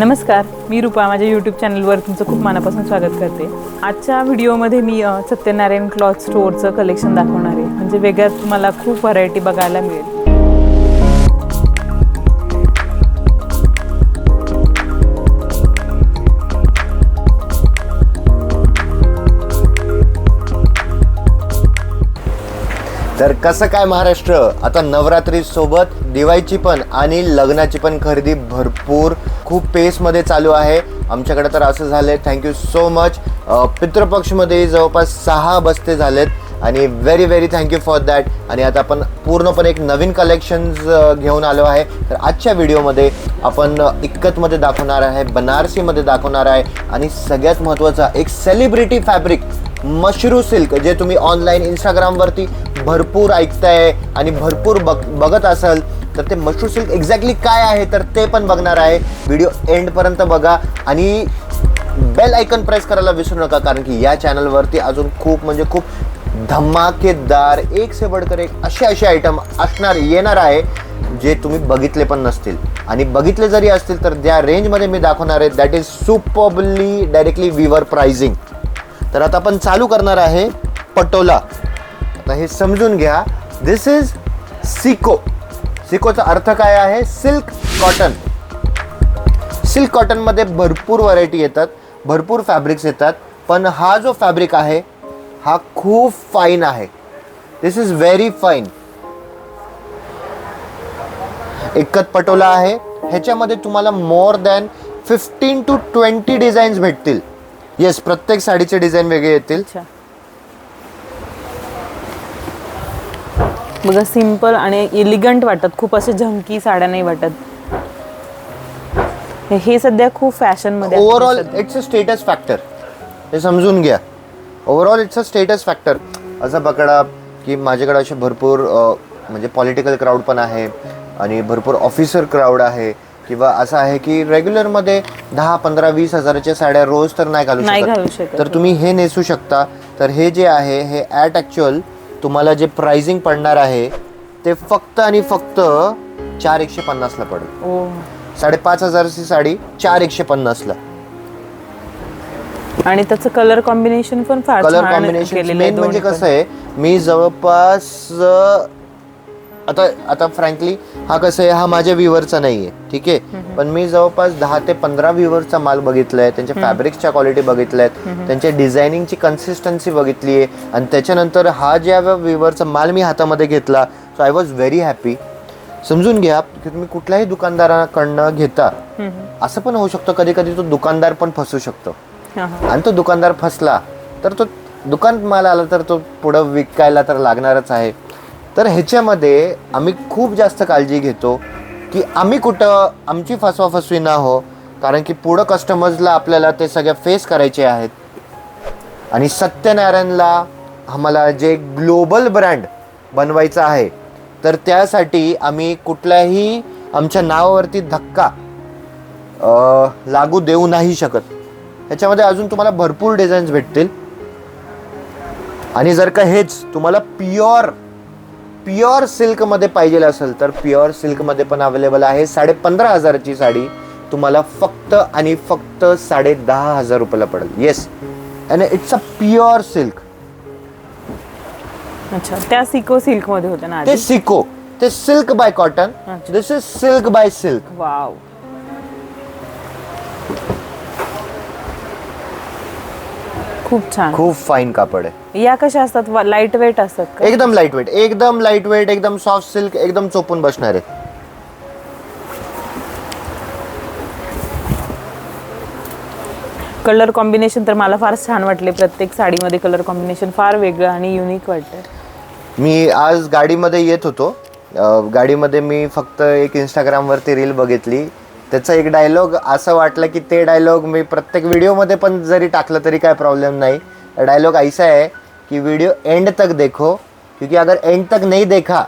नमस्कार मी रुपा. माझ्या यूट्यूब चॅनलवर तुमचं खूप मनापासून स्वागत करते. आजच्या व्हिडिओमध्ये मी सत्यनारायण क्लॉथ स्टोअरचं कलेक्शन दाखवणार आहे. म्हणजे वेगळ्यात तुम्हाला खूप व्हरायटी बघायला मिळेल. तर कसं काय महाराष्ट्र? आता नवरात्री सोबत दिवाळीची पण आणि लग्नाची पण खरेदी भरपूर खूप पेसमध्ये चालू आहे. आमच्याकडे तर असं झालं आहे थँक्यू सो मच पितृपक्षमध्ये जवळपास सहा बस्ते झालेत आणि very very thank you for that आणि आता आपण पूर्णपणे एक नवीन कलेक्शन्स घेऊन आलो आहे. तर आजच्या व्हिडिओमध्ये आपण इक्कतमध्ये दाखवणार आहे बनारसीमध्ये दाखवणार आहे आणि सगळ्यात महत्त्वाचा एक सेलिब्रिटी फॅब्रिक मशरू सिल्क जे तुम्ही ऑनलाईन इंस्टाग्रामवरती भरपूर ऐकताय आणि भरपूर बघ बघत असाल. तर ते मशरूम सिल्क एक्झॅक्टली काय आहे तर ते पण बघणार आहे. व्हिडिओ एंडपर्यंत बघा आणि बेल आयकन प्रेस करायला विसरू नका कारण की या चॅनलवरती अजून खूप म्हणजे खूप धमाकेदार एक से बडकर एक असे असे आयटम असणार येणार आहे जे तुम्ही बघितले पण नसतील. आणि बघितले जरी असतील तर त्या रेंजमध्ये मी दाखवणार आहे. That is superbly directly weaver pricing तर आता आपण चालू करणार आहे पटोला. आता हे समजून घ्या. दिस इज सिको सिकोचा अर्थ काय आहे? Silk cotton. सिल्क कॉटनमध्ये भरपूर व्हरायटी येतात भरपूर फॅब्रिक्स येतात पण हा जो फॅब्रिक आहे हा खूप फाईन आहे. दिस इज व्हेरी फाईन एकच पटोला आहे. ह्याच्यामध्ये तुम्हाला more than fifteen to twenty designs भेटतील. येस प्रत्येक साडीचे डिझाईन वेगळे येतील. बघा सिंपल आणि इलिगंट वाटत खूप असे झंकी साड्या नाही वाटत. हे- हे सध्या खूप फॅशनमध्ये overall. It's a status factor हे समजून घ्या. Overall it's a status factor असं पकडा की माझ्याकडे असे भरपूर म्हणजे पॉलिटिकल क्राऊड पण आहे आणि भरपूर ऑफिसर क्राऊड आहे किंवा असं आहे की रेग्युलरमध्ये दहा पंधरा वीस हजाराच्या साड्या रोज तर नाही घालू शकत. शकत. तर तुम्ही हे नेसू शकता. तर हे जे आहे हे ॲट ॲक्च्युअल तुम्हाला जे प्राइसिंग पडणार आहे ते फक्त आणि फक्त चार एकशे पन्नासला पडेल. ओ. साडेपाच हजारची साडी चार एकशे पन्नासला. आणि त्याचं कलर कॉम्बिनेशन पण फार कलर छान कॉम्बिनेशन केलेलं आहे मेन म्हणजे दोन्ही कसं आहे मी जवळपास अं, आता आता फ्रँकली हा कसं आहे हा माझ्या व्ह्युअरचा नाही आहे? ठीक आहे पण मी जवळपास दहा ते पंधरा व्ह्युअरचा माल बघितलाय त्यांच्या फॅब्रिक्सच्या क्वालिटी बघितल्यात त्यांच्या डिझायनिंगची कन्सिस्टन्सी बघितली आहे आणि त्याच्यानंतर हा ज्या व्ह्युअरचा माल मी हातामध्ये घेतला so I was very happy समजून घ्या की तुम्ही कुठल्याही दुकानदाराकडनं घेता असं पण होऊ शकतं कधी कधी तो दुकानदार पण फसू शकतो. आणि तो दुकानदार फसला तर तो दुकान माल आला तर तो पुढं विकायला तर लागणारच आहे. तर ह्याच्यामध्ये आम्ही खूप जास्त काळजी घेतो की आम्ही कुठं आमची फसवाफसवी ना हो कारण की पुढं कस्टमर्सला आपल्याला ते सगळ्या फेस करायचे आहेत. आणि सत्यनारायणला आम्हाला जे ग्लोबल ब्रँड बनवायचं आहे तर त्यासाठी आम्ही कुठल्याही आमच्या नावावरती धक्का लागू देऊ नाही शकत. ह्याच्यामध्ये अजून तुम्हाला भरपूर डिझाईन्स भेटतील. आणि जर का हेच तुम्हाला प्युअर प्युअर सिल्कमध्ये पाहिजे असेल तर प्युअर सिल्कमध्ये पण अवेलेबल आहे. साडे पंधरा हजाराची साडी तुम्हाला फक्त आणि फक्त साडे दहा हजार रुपयाला पडेल. येस आणि इट्स अ प्युअर सिल्क अच्छा त्या सिको सिल्कमध्ये होत्या ना ते आधी सिको ते silk by cotton. This is silk by silk wow खूप छान. खूप फाईन कापड आहे. या कशा असतात? लाइट वेट असतात का? एकदम लाइट वेट एकदम लाइट वेट एकदम सॉफ्ट सिल्क एकदम चोपून बसणार आहे कलर कॉम्बिनेशन तर मला फार छान वाटले. प्रत्येक साडीमध्ये कलर कॉम्बिनेशन फार वेगळं आणि युनिक वाटतं मी आज गाडीमध्ये येत होतो. अ, गाडीमध्ये मी फक्त एक इंस्टाग्रामवरती रील बघितली. त्याचा एक डायलॉग असं वाटलं की ते डायलॉग मी प्रत्येक व्हिडिओमध्ये पण जरी टाकलं तरी काय प्रॉब्लेम नाही. डायलॉग ऐसा है कि वीडियो एंड तक देखो क्योंकि अगर एंड तक नहीं देखा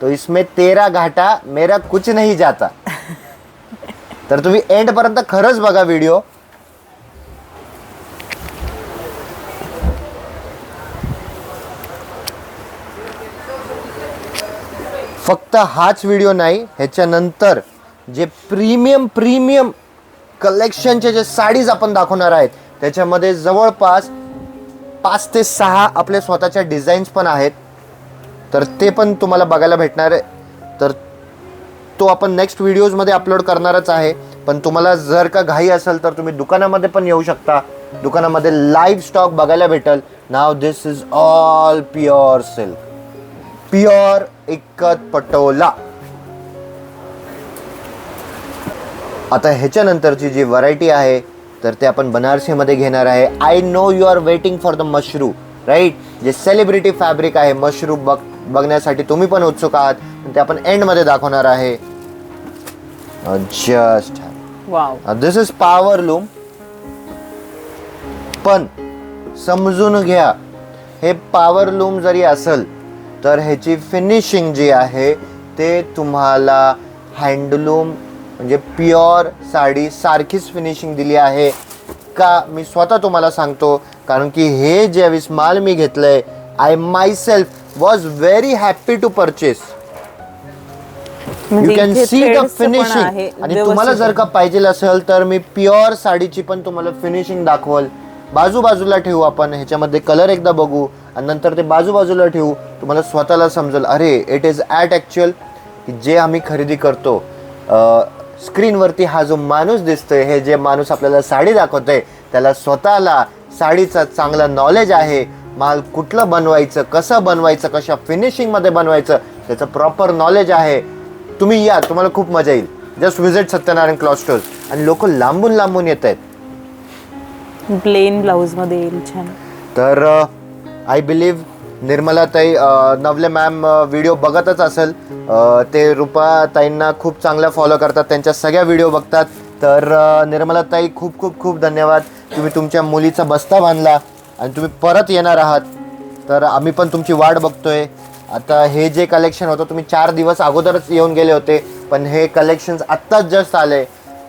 तो इसमें तेरा घाटा मेरा कुछ नहीं जाता. तर तुम्ही एंडपर्यंत खरंच बघा व्हिडिओ फक्त हाच व्हिडिओ नाही ह्याच्यानंतर जे प्रीमियम प्रीमियम कलेक्शनचे जे साडीज आपण दाखवणार आहेत त्याच्यामध्ये जवळपास पाच ते सहा आपल्या स्वतःच्या डिझाईन्स पण आहेत. तर ते पण तुम्हाला बघायला भेटणार आहे. तर तो आपण नेक्स्ट व्हिडिओजमध्ये अपलोड करणारच आहे. पण तुम्हाला जर का घाई असेल तर तुम्ही दुकानामध्ये पण येऊ शकता. दुकानामध्ये लाईव्ह स्टॉक बघायला भेटेल. नाव this is all pure silk pure ikat Patola. आता ह्याच्यानंतरची जी व्हरायटी आहे तर ते आपण बनारसीमध्ये घेणार आहे. I know you are waiting for the mashru right जे सेलिब्रिटी फॅब्रिक आहे मशरू बघ बघण्यासाठी तुम्ही पण उत्सुक आहात. ते आपण एंडमध्ये दाखवणार आहे. Just this is power loom पण समजून घ्या हे पॉवर लूम जरी असेल तर ह्याची फिनिशिंग जी आहे ते तुम्हाला हँडलूम म्हणजे प्युअर साडी सारखीच फिनिशिंग दिली आहे. का मी स्वतः तुम्हाला सांगतो कारण की हे ज्यावेळेस माल मी घेतलंय I myself was very happy to purchase you can see the finishing आणि तुम्हाला जर का पाहिजे असेल तर मी प्युअर साडीची पण तुम्हाला फिनिशिंग दाखवल. बाजू बाजूला ठेवू आपण ह्याच्यामध्ये कलर एकदा बघू आणि नंतर ते बाजू बाजूला ठेवू तुम्हाला स्वतःला समजेल अरे इट इज ॲट ॲक्च्युअल जे आम्ही खरेदी करतो. स्क्रीनवरती हा जो माणूस दिसतोय हे जे माणूस आपल्याला साडी दाखवतोय त्याला स्वतःला साडीचा चांगला नॉलेज आहे. माल कुठलं बनवायचं कसं बनवायचं कशा फिनिशिंगमध्ये बनवायचं त्याचं प्रॉपर नॉलेज आहे. तुम्ही या तुम्हाला खूप मजा येईल. Just visit Satyanarayan cloth stores आणि लोक लांबून लांबून येत आहेत. प्लेन ब्लाऊजमध्ये येईल छान. तर I believe Nirmalatai Navale ma'am video बघतच असेल. ते रुपाताईंना खूप चांगल्या फॉलो करतात. त्यांच्या सगळ्या व्हिडिओ बघतात. तर निर्मलाताई खूप खूप खूप धन्यवाद. तुम्ही तुमच्या मुलीचा बस्ता बांधला आणि तुम्ही परत येणार आहात. तर आम्ही पण तुमची वाट बघतोय. आता हे जे कलेक्शन होतं तुम्ही चार दिवस अगोदरच येऊन गेले होते पण हे कलेक्शन्स आत्ताच जस्ट आले.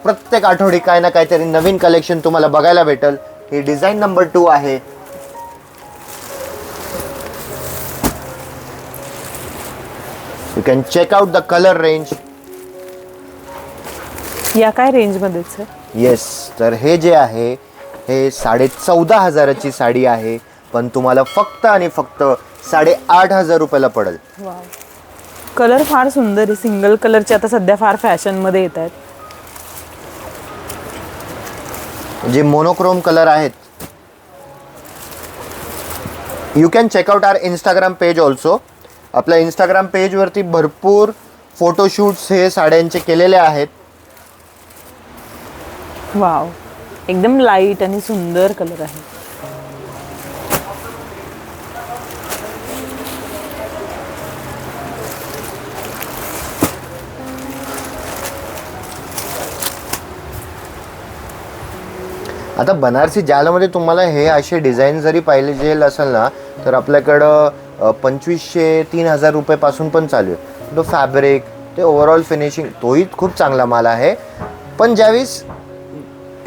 प्रत्येक आठवडी काय ना काहीतरी नवीन कलेक्शन तुम्हाला बघायला भेटेल. हे डिझाईन नंबर टू आहे. You can check out the colour range या काय रेंज मध्येच आहे येस तर हे जे आहे हे साडे चौदा हजाराची साडी आहे पण तुम्हाला फक्त आणि फक्त साडे आठ हजार रुपयाला पडेल. वाव कलर फार सुंदर आहे. सिंगल कलरचे आता सध्या फार फॅशनमध्ये येत आहेत. जे मोनोक्रोम कलर आहेत you can check out our Instagram page also आपल्या इंस्टाग्राम पेजवरती भरपूर फोटोशूट्स हे साड्यांचे केलेले आहेत. वाव एकदम लाइट आणि सुंदर कलर आहे. आता बनारसी जालमध्ये तुम्हाला हे असे डिझाईन जरी पाहिले जे असेल ना तर आपल्याकडं पंचवीसशे तीन हजार रुपयेपासून पण चालू आहे. तो फॅब्रिक ते ओव्हरऑल फिनिशिंग तोही खूप चांगला माल आहे. पण ज्यावेळेस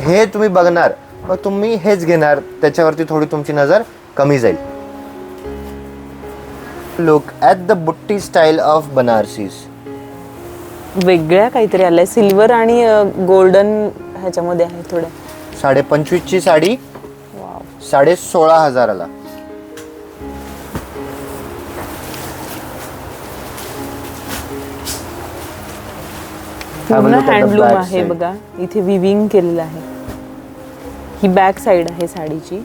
हे तुम्ही बघणार मग तुम्ही हेच घेणार त्याच्यावरती थोडी तुमची नजर कमी जाईल. Look at the booti style of Banarasis वेगळ्या काहीतरी आलंय. सिल्वर आणि गोल्डन ह्याच्यामध्ये आहे थोड्या साडे पंचवीसची साडी साडे सोळा हजाराला. पूर्ण हँडलूम आहे. बघा. इथे विविंग केलेलं आहे. ही बॅक साईड आहे साडीची.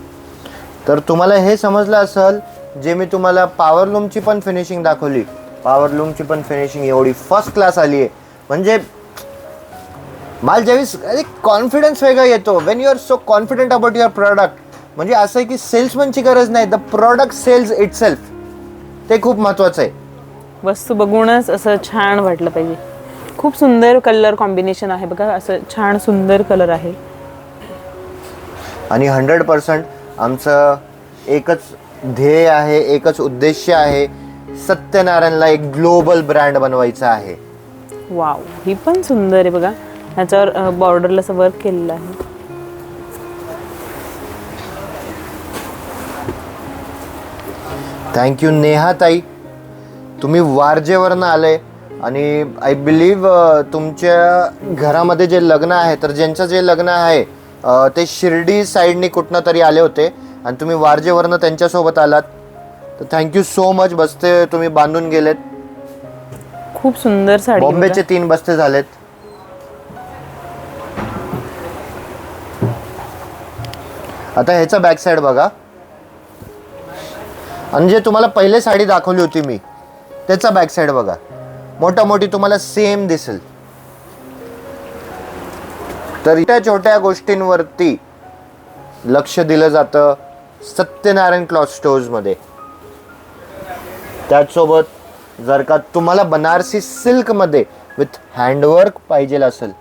तर तुम्हाला हे समजलं असेल जे मी तुम्हाला पॉवर लूमची पण फिनिशिंग दाखवली. पॉवर लूमची पण फिनिशिंग एवढी फर्स्ट क्लास आली आहे. म्हणजे माल ज्यावेळेस कॉन्फिडन्स वेगळा येतो. When you are so confident about your product म्हणजे असं आहे की सेल्समनची गरज नाही the product sells itself ते खूप महत्त्वाचं आहे. वस्तू बघूनच असं छान वाटलं पाहिजे. खूप सुंदर कलर कॉम्बिनेशन आहे. बघा असं छान सुंदर कलर आहे. आणि हंड्रेड पर्सेंट आमचं एकच ध्येय आहे एकच उद्देश आहे सत्यनारायणला एक ग्लोबल ब्रँड बनवायचा आहे. वाव ही पण सुंदर आहे बघा. ह्याच्यावर बॉर्डरला असं वर्क केलेलं आहे. थँक्यू नेहा ताई तुम्ही वारजेवरनं आले. आणि आय बिलीव्ह तुमच्या घरामध्ये जे लग्न आहे तर ज्यांचं जे लग्न आहे ते शिर्डी साईडनी कुठनं तरी आले होते. आणि तुम्ही वारजेवरनं त्यांच्यासोबत आलात. तर थँक्यू सो मच बस्ते तुम्ही बांधून गेलेत. खूप सुंदर साडी बॉम्बेचे तीन बस्ते झालेत. आता ह्याचा बॅक साईड बघा. आणि जे तुम्हाला पहिले साडी दाखवली होती मी त्याचा बॅक साईड बघा. मोठा मोठी तुम्हाला सेम दिसेल. तर त्या छोट्या गोष्टींवरती लक्ष दिलं जातं सत्यनारायण क्लॉथ स्टोर्समध्ये त्याचसोबत जर का तुम्हाला बनारसी सिल्कमध्ये विथ हँडवर्क पाहिजे असेल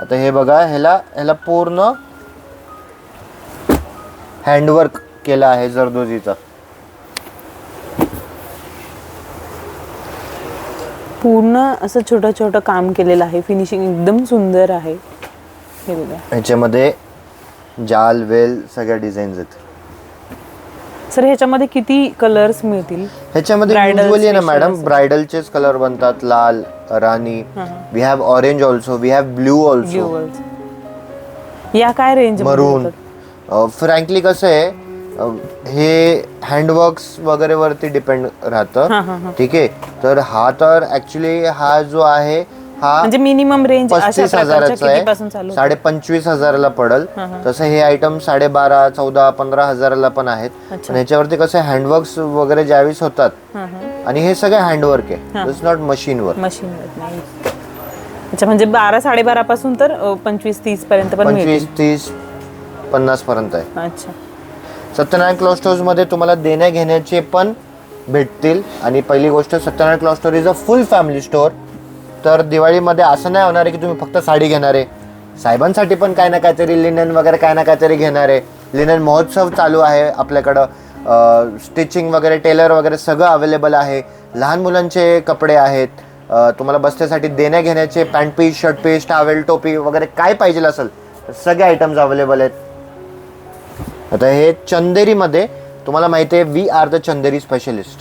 आता हे बघा ह्याला ह्याला पूर्ण हँडवर्क केलं आहे जरदोजीचं. पूर्ण असं छोटं छोटं काम केलेलं आहे. फिनिशिंग एकदम सुंदर आहे. हे बघा. ह्याच्यामध्ये जाल वेल सगळ्या डिझाईन्स आहेत. सर ह्याच्यामध्ये किती कलर्स मिळतील? ह्याच्यामध्ये Bridal युजली ना special मॅडम असेल. ब्रायडलचेच कलर बनतात. लाल राणी. We have orange also we have blue also या काय रेंज मरून फ्रँकली कसं आहे हे हँडवर्क्स वगैरे वरती डिपेंड राहतं. ठीक आहे? तर हा तर ऍक्च्युली हा जो आहे हा म्हणजे मिनिमम रेंज पस्तीस हजाराचा आहे? साडे पंचवीस हजाराला पडल. तसं हे आयटम साडेबारा चौदा पंधरा हजाराला पण आहेत. पण ह्याच्यावरती कसं हँडवर्क्स वगैरे ज्यावेळेस होतात. आणि हे सगळे हँडवर्क आहे. इट्स नॉट मशीन वर्क मशीनवर नाही. अच्छा म्हणजे बारा साडेबारा पासून तर पंचवीस तीस पर्यंत पण पंचवीस तीस पन्नास पर्यंत आहे. अच्छा. सत्यनारायण क्लॉथ स्टोर्समध्ये तुम्हाला देण्या घेण्याचे पण भेटतील. आणि पहिली गोष्ट Satyanarayan cloth store is a full family store तर दिवाळीमध्ये असं नाही होणार आहे की तुम्ही फक्त साडी घेणार आहे. साहेबांसाठी पण काय ना काहीतरी लिनन वगैरे काय ना काहीतरी घेणार आहे. लिनन महोत्सव चालू आहे आपल्याकडं. स्टिचिंग वगैरे टेलर वगैरे सगळं अवेलेबल आहे. लहान मुलांचे कपडे आहेत. तुम्हाला बसण्यासाठी देण्या घेण्याचे pant piece shirt piece towel टोपी वगैरे काय पाहिजे असेल सगळे आयटम्स अवेलेबल आहेत. आता हे चंदेरीमध्ये तुम्हाला माहिती आहे we are the Chanderi specialist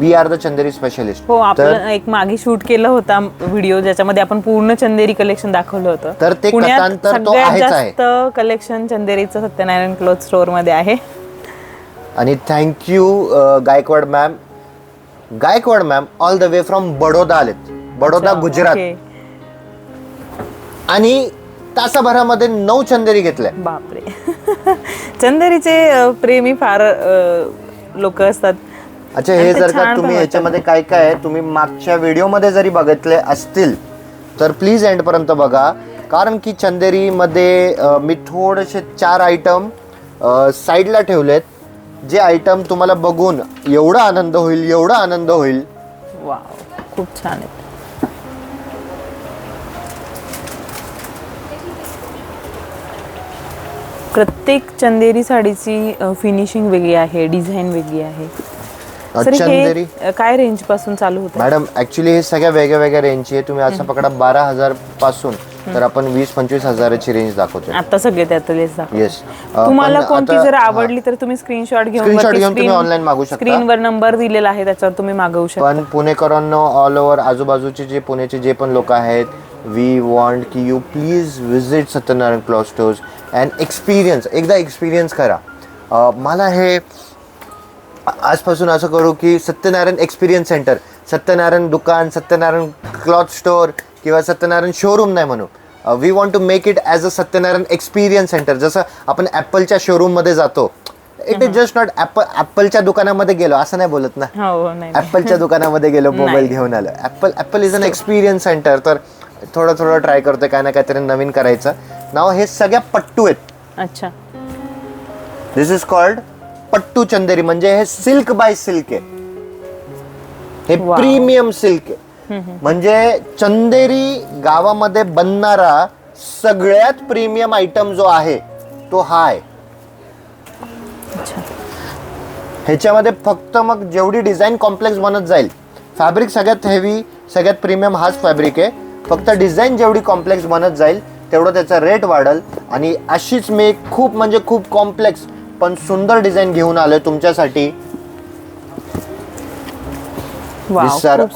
we are the Chanderi specialist हो आपण एक मागे शूट केला होता व्हिडिओ ज्याच्यामध्ये आपण पूर्ण चंदेरी कलेक्शन दाखवलं होतं. तर ते कथांतर तो आहेच आहे. कलेक्शन चंदेरीचं सत्यनारायण क्लोथ स्टोअरमध्ये आहे. आणि thank you Gaikwad ma'am Gaikwad ma'am all the way from Baroda आलेत. बडोदा गुजरात. आणि तासाभरामध्ये नऊ चंदेरी घेतल्या. बापरे. चंदेरीचे प्रेमी फार लोक असतात. अच्छा हे जर का तुम्ही वाटतं. ह्याच्यामध्ये काय काय आहे तुम्ही मागच्या व्हिडिओमध्ये जरी बघितले असतील तर प्लीज एंड पर्यंत बघा. कारण की चंदेरीमध्ये मी थोडेसे चार आयटम साईडला ठेवलेत. जे आयटम तुम्हाला बघून एवढा आनंद होईल एवढा आनंद होईल. वाव खूप छान आहे. प्रत्येक चंदेरी साडीची फिनिशिंग वेगळी आहे डिझाईन वेगळी आहे. सर चंदेरी? हे काय रेंजपासून चालू होतं? मॅडम ऍक्च्युली हे सगळ्या वेगळ्या वेगळ्या रेंजची आहे तुम्ही असं पकडा बारा हजारपासून तर आपण वीस पंचवीस हजाराची रेंज दाखवतो आता सगळे त्यातलेच दाखव येस तुम्हाला कोणती जर आवडली तर तुम्ही स्क्रीनशॉट घेऊन घेऊन तुम्ही online मागवू शकता. स्क्रीनवर नंबर दिलेला आहे त्याच्यावर तुम्ही मागवू शकता. पण पुणेकरांनो ऑल ओव्हर आजूबाजूचे जे पुण्याचे जे पण लोक आहेत वी वॉन्ट की you please visit Satyanarayan cloth stores and experience एकदा एक्सपिरियन्स करा. मला हे आजपासून असं करू की सत्यनारायण एक्सपिरियन्स सेंटर सत्यनारायण दुकान सत्यनारायण क्लॉथ स्टोअर किंवा सत्यनारायण शोरूम नाही म्हणू we want to make it as a Satyanarayan experience centre जसं आपण ॲपलच्या शोरूममध्ये जातो. It is just not Apple ॲपलच्या दुकानामध्ये गेलो असं नाही बोलत ना. हो हो ऍपलच्या दुकानामध्ये गेलो मोबाईल. घेऊन आलो. Apple Apple is an experience centre तर थोडं थोडं ट्राय करतोय काय ना काहीतरी नवीन करायचं. नाव हे सगळ्या पट्टू आहेत. अच्छा. This is called pattu Chanderi. म्हणजे हे सिल्क बाय सिल्क आहे. हे Wow. प्रीमियम सिल्क आहे. म्हणजे चंदेरी गावामध्ये बनणारा सगळ्यात प्रीमियम आयटम जो आहे तो हा आहे. अच्छा. ह्याच्यामध्ये फक्त मग जेवढी डिझाईन कॉम्प्लेक्स बनत जाईल फॅब्रिक सगळ्यात हेवी सगळ्यात प्रीमियम हाच फॅब्रिक आहे. फक्त डिझाईन जेवढी कॉम्प्लेक्स बनत जाईल तेवढं त्याचा रेट वाढल. आणि अशीच मी एक खूप म्हणजे खूप कॉम्प्लेक्स पण सुंदर डिझाईन घेऊन आलोय तुमच्यासाठी.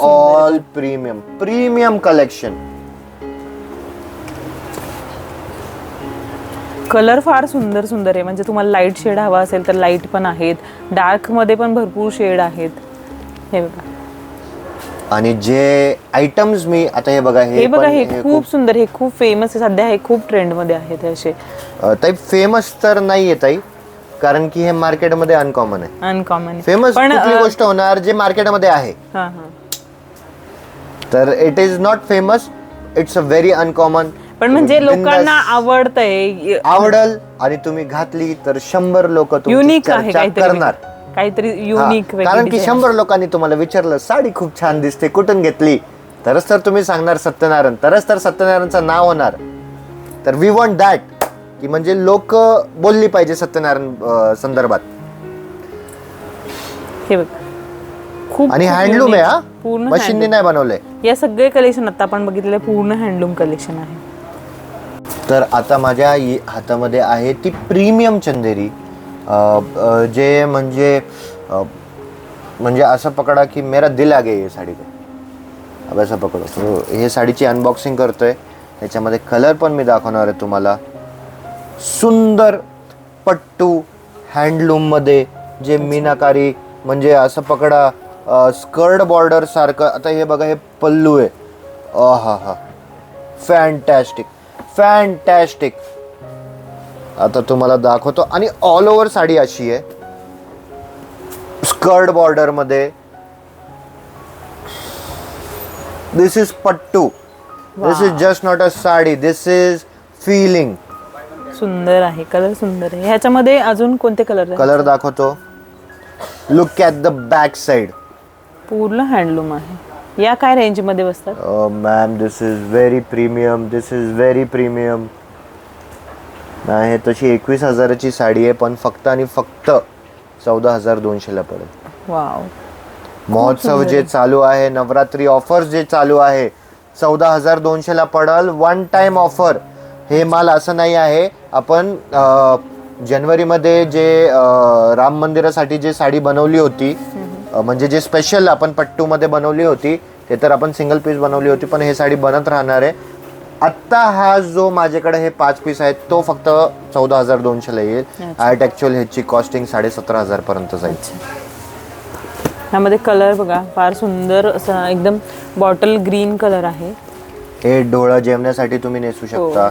All premium premium collection colour फार सुंदर सुंदर आहे. म्हणजे तुम्हाला लाइट शेड हवा असेल तर लाइट पण आहेत. डार्कमध्ये पण भरपूर शेड आहेत. हे बघा. आणि जे आयटम्स मी आता हे बघा हे बघा पण- हे खूप सुंदर हे खूप फेमस आहे. सध्या हे खूप ट्रेंडमध्ये आहेत हे असे. अ, ताई फेमस तर नाही आहे ताई कारण की हे मार्केटमध्ये अनकॉमन आहे. अनकॉमन फेमस पण कुठली गोष्ट होणार जे मार्केटमध्ये आहे? हा हा. तर it is not famous it's a very uncommon पण म्हणजे लोकांना आवडतंय. आवडल आणि तुम्ही घातली तर शंभर लोक युनिक आहे काहीतरी. करणार. काहीतरी युनिक कारण की शंभर लोकांनी तुम्हाला विचारलं साडी खूप छान दिसते कुठून घेतली? तरच तर तुम्ही सांगणार सत्यनारायण तरच तर सत्यनारायणचं नाव होणार. तर वी वॉन्ट दॅट की म्हणजे लोक बोलली पाहिजे सत्यनारायण संदर्भात. हे बघ खूप आणि हँडलूम आहे. हा? पूर्ण मशीनने. नाही बनवलंय. या सगळे कलेक्शन आता आपण बघितलेले पूर्ण हँडलूम कलेक्शन आहे. तर आता माझ्या हातामध्ये आहे ती प्रीमियम चंदेरी. जे म्हणजे म्हणजे असं पकडा की मेरा दिल आ गया ये साडी पे अब असं पकडो. हे साडीची अनबॉक्सिंग करतोय. त्याच्यामध्ये कलर पण मी दाखवणार आहे तुम्हाला. सुंदर पट्टू हँडलूममध्ये जे मीनाकारी म्हणजे असं पकडा स्कर्ट बॉर्डर सारखं. आता हे बघा हे पल्लू आहे. हा हा. फॅन्टॅस्टिक फॅन्टॅस्टिक आता तुम्हाला दाखवतो. आणि ऑल ओव्हर साडी अशी आहे. Skirt बॉर्डरमध्ये. This is pattu. This is just not a sari. This is feeling सुंदर आहे. कलर सुंदर आहे. ह्याच्यामध्ये अजून कोणते कलर कलर दाखवतो. Look at the back side पूर्ण हँडलूम आहे. या काय रेंजमध्ये बसतात? Ma'am this is very premium this is very premium आहे तशी एकवीस हजाराची साडी आहे पण फक्त आणि फक्त चौदा हजार दोनशेला पडेल. वाव. महोत्सव जे चालू आहे नवरात्री ऑफर्स जे चालू आहे चौदा हजार दोनशेला पडल वन टाइम ऑफर हे माल असं नाही आहे. आपण जानेवारीमध्ये जे राम मंदिरासाठी जे साडी बनवली होती म्हणजे जे स्पेशल आपण पट्टूमध्ये बनवली होती ते तर आपण सिंगल पीस बनवली होती पण हे साडी बनत राहणार आहे. आत्ता हा जो माझ्याकडे हे पाच पीस आहेत तो फक्त चौदा हजार दोनशेला येईल. ॲट ॲक्च्युअल ह्याची कॉस्टिंग साडेसतरा हजारपर्यंत जाईल. ह्यामध्ये कलर बघा फार सुंदर असा एकदम बॉटल ग्रीन कलर आहे. हे डोळं जेवण्यासाठी तुम्ही नेसू शकता.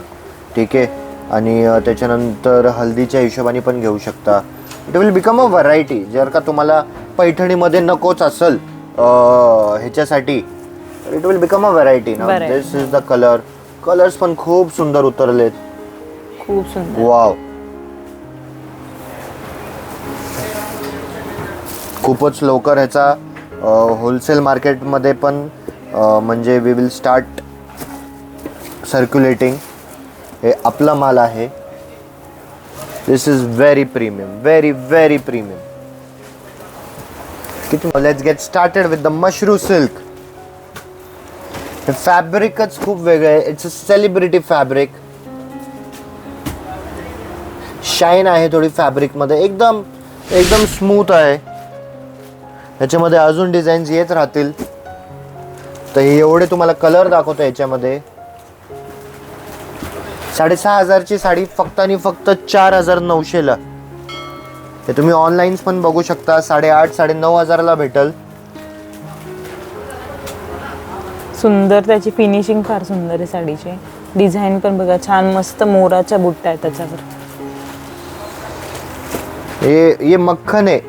ठीक आहे. आणि त्याच्यानंतर हल्दीच्या हिशोबाने पण घेऊ शकता. It will become a variety जर का तुम्हाला पैठणीमध्ये नकोच असेल ह्याच्यासाठी it will become a variety ना. This is the colour colours पण खूप सुंदर उतरलेत. खूप सुंदर. वाव खूपच लवकर ह्याचा होलसेल मार्केटमध्ये पण म्हणजे वी विल स्टार्ट सर्क्युलेटिंग हे आपला माल आहे. This is very premium very very premium किती let's get started with the mashru silk हे फॅब्रिकच खूप वेगळं आहे. It's a celebrity fabric shine आहे थोडी फॅब्रिकमध्ये. एकदम एकदम स्मूथ आहे. याच्यामध्ये अजून डिझाईन्स येत राहतील. तर हे एवढे तुम्हाला कलर दाखवतो याच्यामध्ये. साडेसहा हजारची साडी फक्त आणि फक्त चार हजार नऊशेला. हे तुम्ही ऑनलाईन पण बघू शकता. साडेआठ साडे नऊ हजाराला भेटल. सुंदर त्याची फिनिशिंग फार सुंदर आहे साडीची. डिझाईन पण बघा छान मस्त मोराच्या बुट्ट्या आहेत त्याच्यावर. हे हे मक्खन आहे.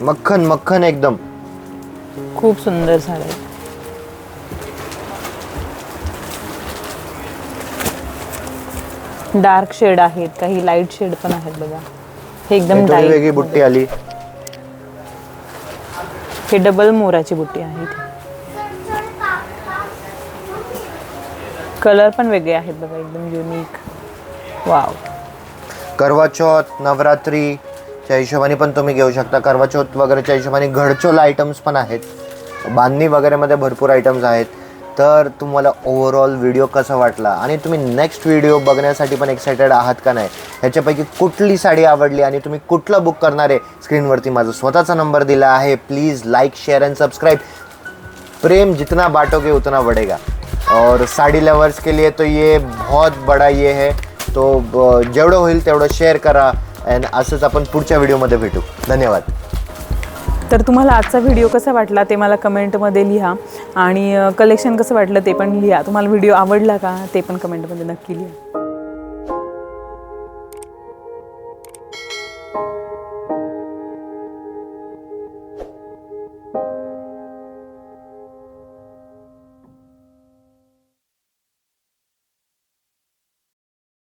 मक्खन मक्खन एकदम. खूप सुंदर साड्या आहेत. डार्क शेड आहेत काही लाइट शेड पण आहेत बघा. हे एकदम हे वेगळी बुट्टी आली. हे डबल मोराची बुट्टी आहे कलर पण वेगळे आहेत बघा एकदम युनिक वाव करवा चौथ नवरात्रीच्या हिशोबाने पण तुम्ही घेऊ शकता. करवा चौथ वगैरेच्या हिशोबाने घडचोल आयटम्स पण आहेत. बांधणी वगैरेमध्ये भरपूर आयटम्स आहेत. तर तुम्हाला ओव्हरऑल व्हिडिओ कसा वाटला? आणि तुम्ही नेक्स्ट व्हिडिओ बघण्यासाठी पण एक्सायटेड आहात का नाही? ह्याच्यापैकी कुठली साडी आवडली आणि तुम्ही कुठलं बुक करणार आहे? स्क्रीनवरती माझा स्वतःचा नंबर दिला आहे. Please like share and subscribe प्रेम जितना बाटोगे उतना बढ़ेगा. और साडी लवर्स के लिए तो ये बहुत बड़ा ये है। तो ब- जेवढं होईल तेवढं शेअर करा अँड असंच आपण पुढच्या व्हिडिओमध्ये भेटू. धन्यवाद. तर तुम्हाला आजचा व्हिडिओ कसा वाटला ते मला कमेंटमध्ये लिहा आणि कलेक्शन कसं वाटलं ते पण लिहा. तुम्हाला व्हिडिओ आवडला का ते पण कमेंटमध्ये नक्की लिहा.